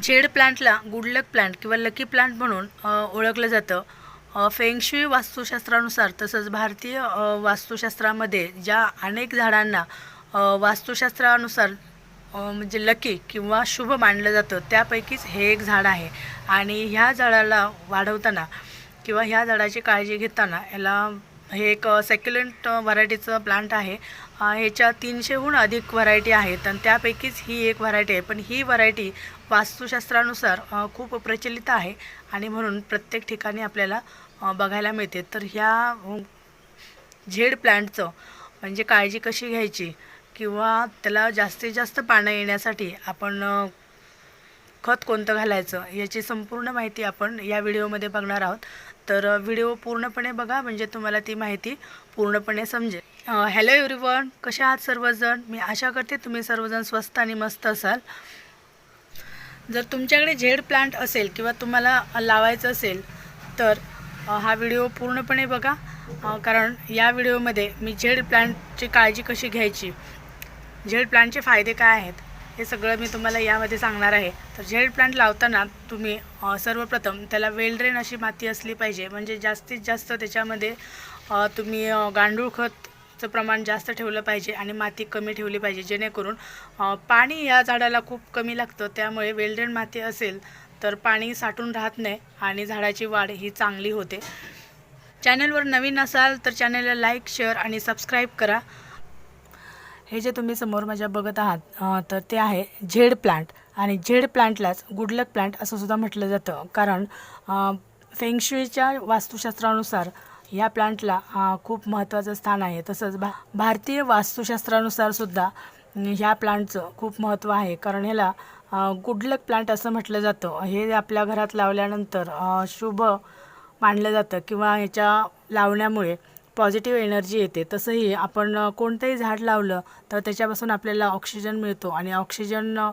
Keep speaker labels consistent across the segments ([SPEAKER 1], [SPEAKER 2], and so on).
[SPEAKER 1] Z प्लांटला good luck plant किंवा lucky plant म्हणून ओळखलं जातं. फेंगशुई वास्तुशास्त्रानुसार तसंच भारतीय वास्तुशास्त्रामध्ये ज्या अनेक झाडांना वास्तुशास्त्रानुसार म्हणजे लकी किंवा शुभ मानलं जातं त्यापैकीच हे एक झाड आहे. आणि ह्या झाडाला वाढवताना किंवा ह्या झाडाची काळजी घेताना याला हे एक सेक्युलंट व्हरायटीचं प्लांट आहे. ह्याच्या तीनशेहून अधिक व्हरायटी आहेत आणि त्यापैकीच ही एक व्हरायटी आहे. पण ही व्हरायटी वास्तुशास्त्रानुसार खूप प्रचलित आहे आणि म्हणून प्रत्येक ठिकाणी आपल्याला बघायला मिळते. तर ह्या झेड प्लांटचं म्हणजे काळजी कशी घ्यायची? किंवा त्याला जास्तीत जास्त पानं येण्यासाठी आपण खत कोणतं घालायचं याची संपूर्ण माहिती आपण या व्हिडिओमध्ये बघणार आहोत. तर व्हिडिओ पूर्णपणे बघा म्हणजे तुम्हाला ती माहिती पूर्णपणे समजेल. हॅलो एव्हरीवन कशा आहात सर्वजण? मी आशा करते तुम्ही सर्वजण स्वस्त आणि मस्त असाल. जर तुमच्याकडे झेड प्लांट असेल किंवा तुम्हाला लावायचं असेल तर हा व्हिडिओ पूर्णपणे बघा. कारण या व्हिडिओमध्ये मी झेड प्लांटची काळजी कशी घ्यायची? झेड प्लांटचे फायदे काय आहेत? हे सगळं मी तुम्हाला यामध्ये सांगणार आहे. तर झेड प्लांट लावताना तुम्ही सर्वप्रथम त्याला वेल ड्रेन अशी माती असली पाहिजे. म्हणजे जास्तीत जास्त त्याच्यामध्ये तुम्ही गांडूळ खतचं प्रमाण जास्त ठेवलं पाहिजे आणि माती कमी ठेवली पाहिजे. जेणेकरून पाणी या झाडाला खूप कमी लागतं. त्यामुळे वेल ड्रेन माती असेल तर पाणी साठून राहत नाही आणि झाडाची वाढ ही चांगली होते. चॅनलवर नवीन असाल तर चॅनलला लाईक शेअर आणि सबस्क्राईब करा. हे जे तुम्ही समोर माझ्या बघत आहात तर ते आहे झेड प्लांट. आणि झेड प्लांटलाच गुडलक प्लांट असं सुद्धा म्हटलं जातं. कारण फेंगशुईच्या वास्तुशास्त्रानुसार या प्लांटला खूप महत्त्वाचं स्थान आहे. तसंच भा भारतीय वास्तुशास्त्रानुसार सुद्धा ह्या प्लांटचं खूप महत्त्व आहे. कारण ह्याला गुडलक प्लांट असं म्हटलं जातं. हे आपल्या घरात लावल्यानंतर शुभ मानलं जातं. किंवा ह्याच्या लावण्यामुळे पॉझिटिव्ह एनर्जी येते. तसंही आपण कोणतंही झाड लावलं तर त्याच्यापासून आपल्याला ऑक्सिजन मिळतो. आणि ऑक्सिजन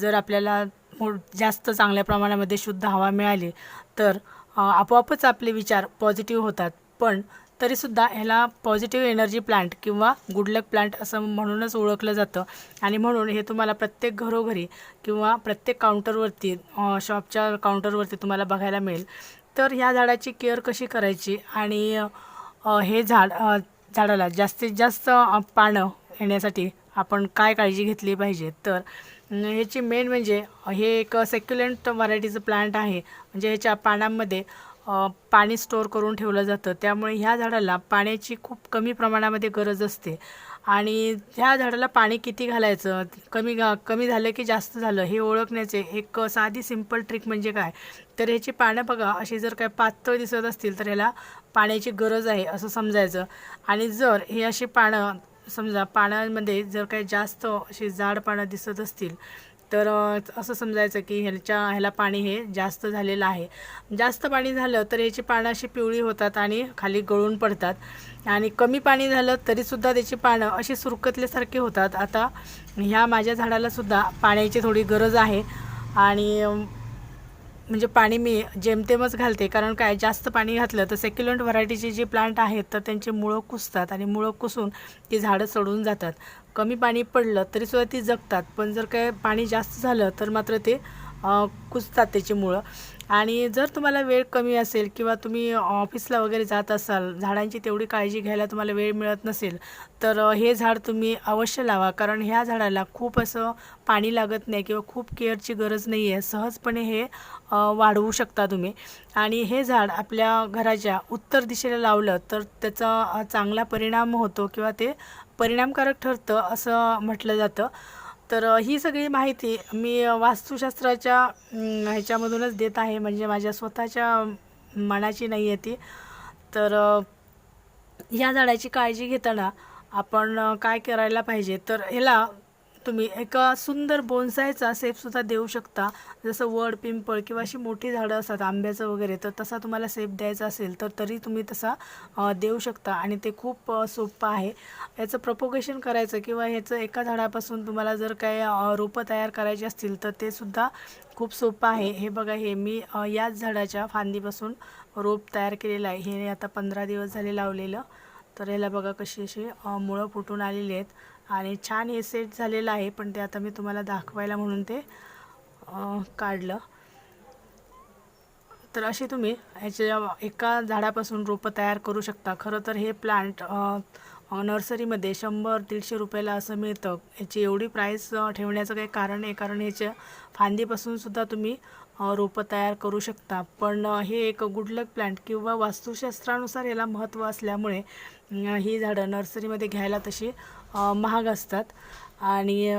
[SPEAKER 1] जर आपल्याला मो- जास्त चांगल्या प्रमाणामध्ये शुद्ध हवा मिळाली तर आपोआपच आपले विचार पॉझिटिव्ह होतात. पण तरीसुद्धा ह्याला पॉझिटिव्ह एनर्जी प्लांट किंवा गुडलक प्लांट असं म्हणूनच ओळखलं जातं. आणि म्हणून हे तुम्हाला प्रत्येक घरोघरी किंवा प्रत्येक काउंटरवरती शॉपच्या काउंटरवरती तुम्हाला बघायला मिळेल. तर ह्या झाडाची केअर कशी करायची? आणि हे झाड झाडाला जास्तीत जास्त पानं येण्यासाठी आपण काय काळजी घेतली पाहिजे? तर ह्याची मेन म्हणजे हे एक सेक्युलेंट व्हरायटीचं प्लांट आहे. म्हणजे ह्याच्या पानांमध्ये पाणी स्टोअर करून ठेवलं जातं. त्यामुळे ह्या झाडाला पाण्याची खूप कमी प्रमाणामध्ये गरज असते. आणि ह्या झाडाला पाणी किती घालायचं? कमी घा कमी झालं की जास्त झालं? हे ओळखण्याचे एक साधी सिंपल ट्रिक म्हणजे काय? तर ह्याची पानं बघा अशी जर काय पातळ दिसत असतील तर ह्याला पाण्याची गरज आहे असं समजायचं. आणि जर हे अशी पानं समजा पानांमध्ये जर काही जास्त अशी जाड पानं दिसत असतील तर असं समजायचं की ह्याच्या ह्याला पाणी हे जास्त झालेलं आहे. जास्त पाणी झालं तर याची पानं अशी पिवळी होतात आणि खाली गळून पडतात. आणि कमी पाणी झालं तरीसुद्धा त्याची पानं अशी सुरकतल्यासारखी होतात. आता ह्या माझ्या झाडालासुद्धा पाण्याची थोडी गरज आहे. आणि म्हणजे पाणी मी जेमतेमच घालते कारण काय जास्त पाणी घातलं तर सेक्युलंट व्हरायटीचे जे प्लांट आहेत तर त्यांचे मुळं कुसतात आणि मुळं कुसून ती झाडं सडून जातात. कमी पाणी पडलं तरीसुद्धा ती जगतात पण जर काय पाणी जास्त झालं तर मात्र ते कुसतात कुजतात त्याची मुळं. आणि जर तुम्हाला वेळ कमी असेल किंवा तुम्ही ऑफिसला वगैरे जात असाल झाडांची तेवढी काळजी घ्यायला तुम्हाला वेळ मिळत नसेल तर हे झाड तुम्ही अवश्य लावा. कारण ह्या झाडाला खूप असं पाणी लागत नाही किंवा खूप केअरची गरज नाही आहे सहजपणे हे वाढवू शकता तुम्ही. आणि हे झाड आपल्या घराच्या उत्तर दिशेला लावलं तर त्याचा चांगला परिणाम होतो किंवा ते परिणामकारक ठरतं असं म्हटलं जातं. तर ही सगळी माहिती मी वास्तुशास्त्राच्या ह्याच्यामधूनच देत आहे. म्हणजे माझ्या स्वतःच्या मनाची नाही आहे ती. तर ह्या झाडाची काळजी घेताना आपण काय करायला पाहिजे? तर ह्याला तुम्ही एका सुंदर बोनसायचा सेपसुद्धा देऊ शकता. जसं वड पिंपळ किंवा अशी मोठी झाडं असतात आंब्याचं वगैरे तर तसा तुम्हाला सेप द्यायचा असेल तर तरी तुम्ही तसा देऊ शकता आणि ते खूप सोपं आहे. याचं प्रपोगेशन करायचं किंवा ह्याचं एका झाडापासून तुम्हाला जर काय रोपं तयार करायची असतील तर ते सुद्धा खूप सोपं आहे. हे बघा हे मी याच झाडाच्या फांदीपासून रोप तयार केलेलं आहे. हे आता पंधरा दिवस झाले लावलेलं. तर ह्याला बघा कशी अशी मुळं फुटून आलेली आहेत. आणि छान हे सेट झालेलं आहे पण ते आता मी तुम्हाला दाखवायला म्हणून ते काढलं. तर असे तुम्ही ह्याच्या एका झाडापासून रोपं तयार करू शकता. खरं तर हे प्लांट नर्सरीमध्ये शंभर दीडशे रुपयाला असं मिळतं. याची एवढी प्राईस ठेवण्याचं काही कारण आहे कारण ह्याच्या फांदीपासून सुद्धा तुम्ही रोपं तयार करू शकता. पण हे एक गुडलक प्लांट किंवा वास्तुशास्त्रानुसार याला महत्त्व असल्यामुळे ही झाडं नर्सरीमध्ये घ्यायला तशी महाग असतात. आणि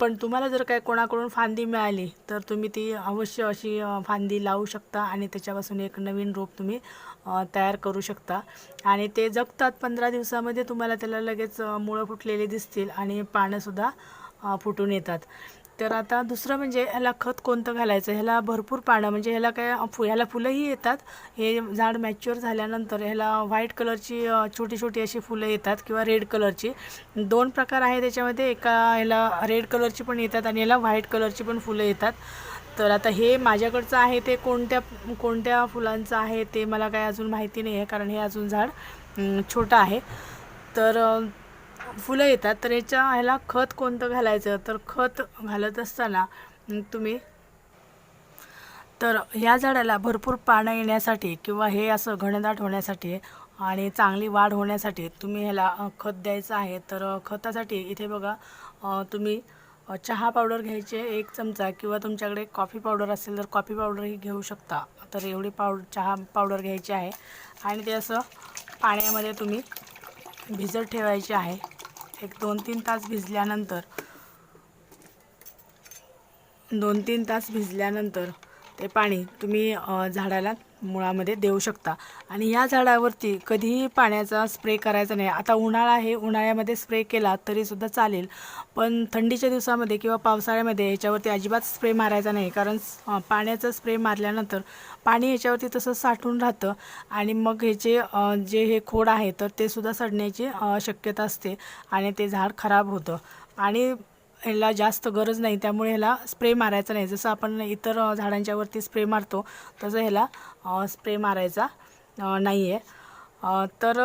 [SPEAKER 1] पण तुम्हाला जर काय कोणाकडून फांदी मिळाली तर तुम्ही ती अवश्य अशी फांदी लावू शकता आणि त्याच्यापासून एक नवीन रोप तुम्ही तयार करू शकता. आणि ते जगतात पंधरा दिवसामध्ये तुम्हाला त्याला लगेच मुळं फुटलेली दिसतील आणि पानंसुद्धा फुटून येतात. तर आता दुसरं म्हणजे ह्याला खत कोणतं घालायचं? ह्याला भरपूर पानं म्हणजे ह्याला काय फु ह्याला फुलंही येतात. हे झाड मॅच्युअर झाल्यानंतर ह्याला व्हाईट कलरची छोटी छोटी अशी फुलं येतात किंवा रेड कलरची. दोन प्रकार आहे त्याच्यामध्ये. एका ह्याला रेड कलरची पण येतात आणि ह्याला व्हाईट कलरची पण फुलं येतात. तर आता हे माझ्याकडचं आहे ते कोणत्या कोणत्या फुलांचं आहे ते मला काय अजून माहिती नाही आहे कारण हे अजून झाड छोटं आहे. तर फुलं येतात तर याच्या ह्याला खत कोणतं घालायचं? तर खत घालत असताना तुम्ही तर ह्या झाडाला भरपूर पानं येण्यासाठी किंवा हे असं घनदाट होण्यासाठी आणि चांगली वाढ होण्यासाठी तुम्ही ह्याला खत द्यायचं आहे. तर खतासाठी इथे बघा तुम्ही चहा पावडर घ्यायचे एक चमचा किंवा तुमच्याकडे कॉफी पावडर असेल तर कॉफी पावडरही घेऊ शकता. तर एवढी पावड चहा पावडर घ्यायची आहे. आणि ते असं पाण्यामध्ये तुम्ही भिजत ठेवायचे आहे. एक दोन तीन तास भिजल्यानंतर दोन तीन तास भिजल्यानंतर ते पाणी तुम्ही झाडाला मुळामध्ये देऊ शकता. आणि या झाडावरती कधीही पाण्याचा स्प्रे करायचा नाही. आता उन्हाळा आहे उन्हाळ्यामध्ये स्प्रे केला तरीसुद्धा चालेल. पण थंडीच्या दिवसामध्ये किंवा पावसाळ्यामध्ये याच्यावरती अजिबात स्प्रे मारायचा नाही. कारण पाण्याचा स्प्रे मारल्यानंतर पाणी याच्यावरती तसं साठून राहतं. आणि मग ह्याचे जे हे खोड आहे तर ते सुद्धा सडण्याची शक्यता असते. आणि ते झाड खराब होतं. आणि ह्याला जास्त गरज नाही त्यामुळे ह्याला स्प्रे मारायचा नाही. जसं आपण इतर झाडांच्यावरती स्प्रे मारतो तसं ह्याला स्प्रे मारायचा नाही आहे तर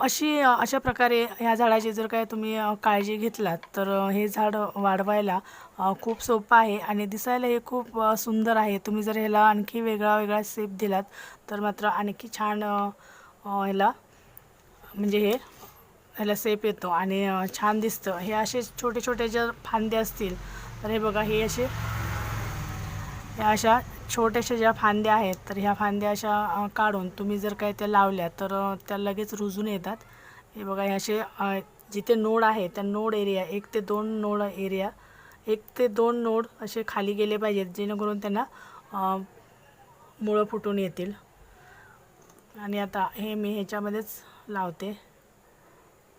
[SPEAKER 1] अशी अशा प्रकारे ह्या झाडाची जर काय तुम्ही काळजी घेतलात तर हे झाड वाढवायला खूप सोपं आहे आणि दिसायला हे खूप सुंदर आहे. तुम्ही जर ह्याला आणखी वेगळा वेगळा शेप दिलात तर मात्र आणखी छान ह्याला म्हणजे हे ह्याला सेप येतो आणि छान दिसतं. हे असे छोटे छोटे जर फांदे असतील तर हे बघा हे असे ह्या अशा छोट्याशा ज्या फांद्या आहेत तर ह्या फांद्या अशा काढून तुम्ही जर काय त्या लावल्या तर त्या लगेच रुजून येतात. हे बघा हे असे जिथे नोड आहे त्या नोड एरिया एक ते दोन नोड एरिया एक ते दोन नोड असे खाली गेले पाहिजेत जेणेकरून त्यांना मुळं फुटून येतील. आणि आता हे मी ह्याच्यामध्येच लावते.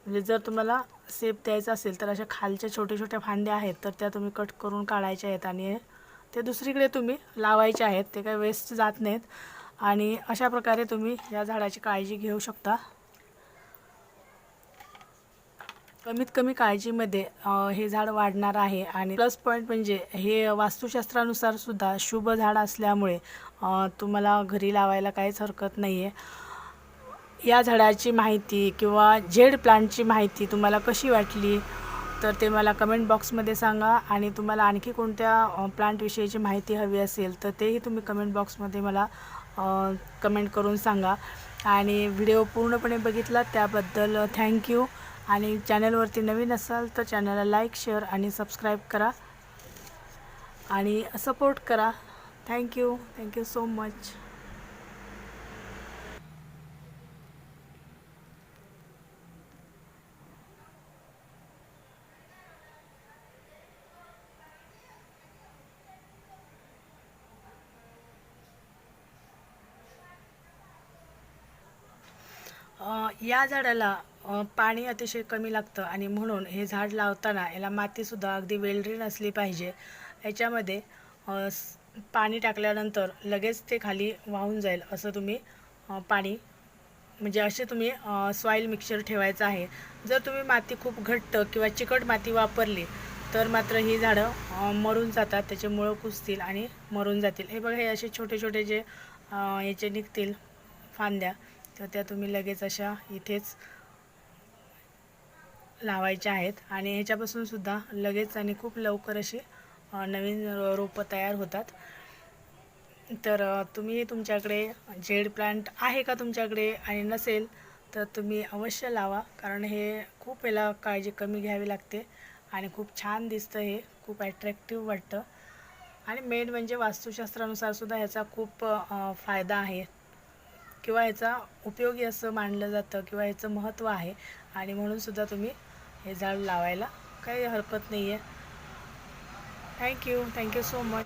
[SPEAKER 1] म्हणजे जर तुम्हाला सेप द्यायचा असेल तर अशा खालच्या छोट्या छोट्या फांद्या आहेत तर त्या तुम्ही कट करून काढायच्या आहेत आणि ते दुसरीकडे तुम्ही लावायचे आहेत. ते काही वेस्ट जात नाहीत. आणि अशा प्रकारे तुम्ही या झाडाची काळजी घेऊ शकता. कमीत कमी काळजीमध्ये हे झाड वाढणार आहे आणि प्लस पॉईंट म्हणजे हे वास्तुशास्त्रानुसार सुद्धा शुभ झाड असल्यामुळे तुम्हाला घरी लावायला काहीच हरकत नाही आहे या झाडाची माहिती किंवा झेड प्लांटची माहिती तुम्हाला कशी वाटली तर ते मला कमेंट बॉक्समध्ये सांगा आणि तुम्हाला आणखी कोणत्या प्लांटविषयीची माहिती हवी असेल तर तेही तुम्ही कमेंट बॉक्समध्ये मला कमेंट करून सांगा. आणि व्हिडिओ पूर्णपणे बघितला त्याबद्दल थँक्यू आणि चॅनलवरती नवीन असाल तर चॅनलला लाईक शेअर आणि सबस्क्राईब करा. आणि सपोर्ट करा. थँक्यू थँक्यू सो मच या झाडाला पाणी अतिशय कमी लागतं आणि म्हणून हे झाड लावताना याला मातीसुद्धा अगदी वेलरी नसली पाहिजे. याच्यामध्ये पाणी टाकल्यानंतर लगेच ते खाली वाहून जाईल असं तुम्ही पाणी म्हणजे असे तुम्ही सॉईल मिक्सचर ठेवायचं आहे. जर तुम्ही माती खूप घट्ट किंवा चिकट माती वापरली तर मात्र ही झाडं मरून जातात त्याचे मुळं कुजतील आणि मरून जातील. हे बघा हे असे छोटे छोटे जे याचे निघतील फांद्या तर त्या तुम्ही लगेच अशा इथेच लावायच्या आहेत. आणि ह्याच्यापासून सुद्धा लगेच आणि खूप लवकर अशी नवीन रोपं तयार होतात. तर तुम्ही तुमच्याकडे जेड प्लांट आहे का तुमच्याकडे आणि नसेल तर तुम्ही अवश्य लावा. कारण हे खूप याला काळजी कमी घ्यावी लागते आणि खूप छान दिसतं हे. खूप ॲट्रॅक्टिव्ह वाटतं. आणि मेन म्हणजे वास्तुशास्त्रानुसारसुद्धा ह्याचा खूप फायदा आहे. किंवा ह्याचा उपयोगी असं मानलं जातं किंवा ह्याचं महत्त्व आहे. आणि म्हणून सुद्धा तुम्ही हे झाड लावायला काही हरकत नाही आहे थँक्यू थँक्यू सो मच